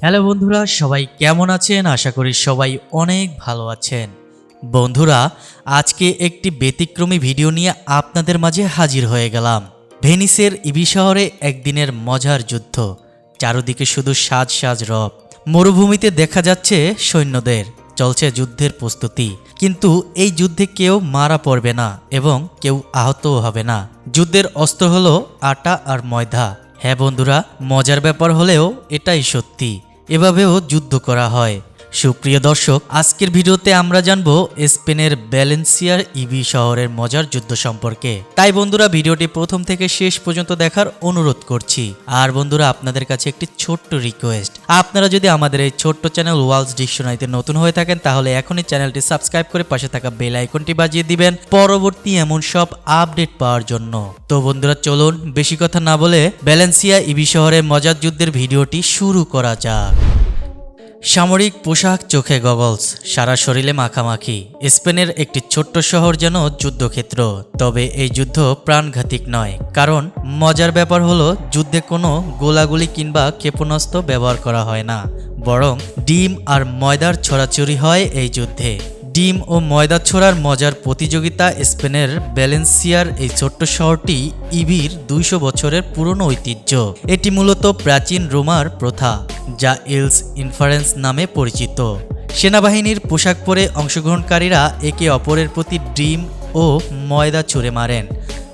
Hello বন্ধুরা, সবাই কেমন আছেন? আশা করি সবাই অনেক ভালো আছেন। বন্ধুরা, আজকে একটি ব্যতিক্রমী ভিডিও নিয়ে আপনাদের মাঝে হাজির হয়ে গেলাম। ভেনিসের ইবি শহরে একদিনের মজার যুদ্ধ। চারদিকে শুধু সাজ সাজ রব। মরুভূমিতে দেখা যাচ্ছে সৈন্যদের। চলছে যুদ্ধের প্রস্তুতি। কিন্তু এই যুদ্ধে কেউ মারা পড়বে না এবং কেউ আহতও হবে না। যুদ্ধের অস্ত্র হল আটা আর ময়দা। হ্যাঁ বন্ধুরা, মজার ব্যাপার হলেও এটাই সত্যি। এভাবেও যুদ্ধ করা হয়। সুপ্রিয় দর্শক, আজকের ভিডিওতে আমরা জানব স্পেনের ব্যালেন্সিয়ার ইবি শহরের মজার যুদ্ধ সম্পর্কে। তাই বন্ধুরা, ভিডিওটি প্রথম থেকে শেষ পর্যন্ত দেখার অনুরোধ করছি। আর বন্ধুরা, আপনাদের কাছে একটি ছোট্ট রিকোয়েস্ট আপনারা যদি আমাদের এই ছোট্ট চ্যানেল ওয়ালস ডিকশনারিতে নতুন হয়ে থাকেন, তাহলে এখনই চ্যানেলটি সাবস্ক্রাইব করে পাশে থাকা বেল আইকনটি বাজিয়ে দিবেন পরবর্তী এমন সব আপডেট পাওয়ার জন্য। তো বন্ধুরা, চলুন, বেশি কথা না বলে ব্যালেন্সিয়া ইবি শহরের মজার যুদ্ধের ভিডিওটি শুরু করা যাক। সামরিক পোশাক চোখে গগলস, সারা শরীরে মাখামাখি। স্পেনের একটি ছোট্ট শহর যেন যুদ্ধক্ষেত্র, তবে এই যুদ্ধ প্রাণঘাতিক নয়। কারণ, মজার ব্যাপার হলো, যুদ্ধে কোনো গোলাগুলি কিংবা ক্ষেপণাস্ত্র ব্যবহার করা হয় না। বরং, ডিম আর ময়দার ছড়াছড়ি হয় এই যুদ্ধে। ডিম ও ময়দা ছোড়ার মজার প্রতিযোগিতা স্পেনের ব্যালেন্সিয়ার এই ছোট্ট শহরটি ইবির দুইশো বছরের পুরনো ঐতিহ্য। এটি মূলত প্রাচীন রোমার প্রথা। যা ইলস ইনফারেন্স নামে পরিচিত। সেনাবাহিনীর পোশাক পরে অংশগ্রহণকারীরা একে অপরের প্রতি ডিম ও ময়দা ছুঁড়ে মারেন।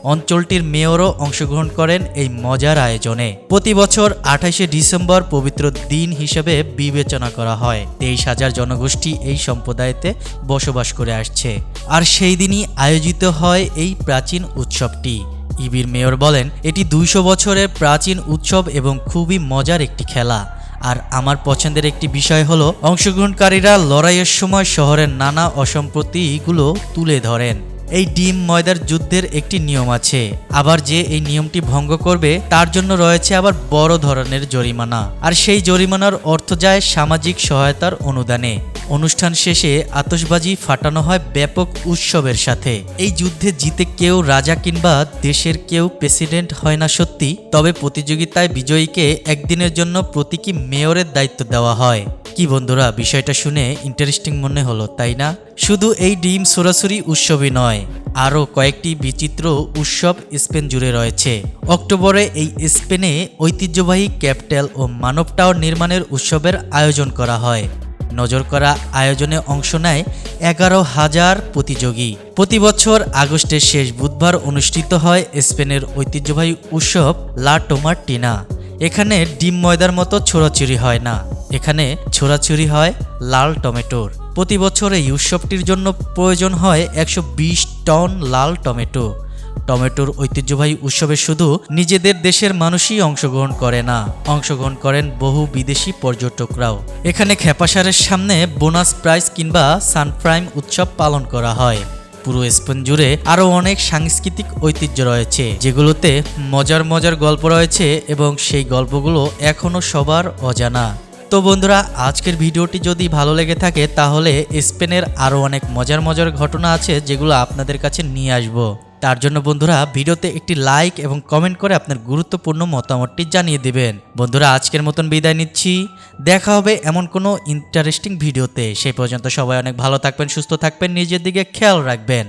অঞ্চলটির মেয়রও অংশগ্রহণ করেন এই মজার আয়োজনে। প্রতি বছর আঠাশে ডিসেম্বর পবিত্র দিন হিসেবে বিবেচনা করা হয়। তেইশ হাজার জনগোষ্ঠী এই সম্প্রদায়তে বসবাস করে আসছে। আর সেই দিনই আয়োজিত হয় এই প্রাচীন উৎসবটি। ইবির মেয়র বলেন, এটি দুইশো বছরের প্রাচীন উৎসব এবং খুবই মজার একটি খেলা। আর আমার পছন্দের একটি বিষয় হলো, অংশগ্রহণকারীরা লড়াইয়ের সময় শহরের নানা অসম্প্রতিগুলো তুলে ধরেন। এই ডিম ময়দার যুদ্ধের একটি নিয়ম আছে। আবার যে এই নিয়মটি ভঙ্গ করবে, তার জন্য রয়েছে আবার বড় ধরনের জরিমানা। আর সেই জরিমানার অর্থ যায় সামাজিক সহায়তার অনুদানে। অনুষ্ঠান শেষে আতশবাজি ফাটানো হয় ব্যাপক উৎসবের সাথে। এই যুদ্ধে জিতে কেউ রাজা কিংবা দেশের কেউ প্রেসিডেন্ট হয় না সত্যি, তবে প্রতিযোগিতায় বিজয়ীকে একদিনের জন্য প্রতীকী মেয়রের দায়িত্ব দেওয়া হয়। কি বন্ধুরা, বিষয়টা শুনে ইন্টারেস্টিং মনে হলো, তাই না? শুধু এই ডিম সরাসরি উৎসবই নয়, আরও কয়েকটি বিচিত্র উৎসব স্পেন জুড়ে রয়েছে। অক্টোবরে এই স্পেনে ঐতিহ্যবাহী ক্যাপিটাল ও মানব টাওয়ার নির্মাণের উৎসবের আয়োজন করা হয়। নজর করা আয়োজনে অংশ নেয় এগারো হাজার প্রতিযোগী। প্রতি বছর আগস্টের শেষ বুধবার অনুষ্ঠিত হয় স্পেনের ঐতিহ্যবাহী উৎসব লা টোমাটিনা। এখানে ডিম ময়দার মতো ছোড়াছুরি হয় না। এখানে ছোড়াছুরি হয় লাল টমেটোর। প্রতি বছর এই উৎসবটির জন্য প্রয়োজন হয় একশো বিশ টন লাল টমেটো। টমেটোর ঐতিহ্যবাহী উৎসবে শুধু নিজেদের দেশের মানুষই অংশগ্রহণ করে না, অংশগ্রহণ করেন বহু বিদেশি পর্যটকরাও। এখানে খেপাসারের সামনে বোনাস প্রাইজ কিংবা সানপ্রাইম উৎসব পালন করা হয়। পুরো স্পেন জুড়ে আরও অনেক সাংস্কৃতিক ঐতিহ্য রয়েছে, যেগুলোতে মজার মজার গল্প রয়েছে এবং সেই গল্পগুলো এখনও সবার অজানা। তো বন্ধুরা, আজকের ভিডিওটি যদি ভালো লেগে থাকে, তাহলে স্পেনের আরও অনেক মজার মজার ঘটনা আছে যেগুলো আপনাদের কাছে নিয়ে আসব। তার জন্য বন্ধুরা, ভিডিওতে একটি লাইক এবং কমেন্ট করে আপনার গুরুত্বপূর্ণ মতামতটি জানিয়ে দিবেন। বন্ধুরা, আজকের মতন বিদায় নিচ্ছি। দেখা হবে এমন কোনো ইন্টারেস্টিং ভিডিওতে। সেই পর্যন্ত সবাই অনেক ভালো থাকবেন, সুস্থ থাকবেন, নিজের দিকে খেয়াল রাখবেন।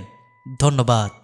ধন্যবাদ।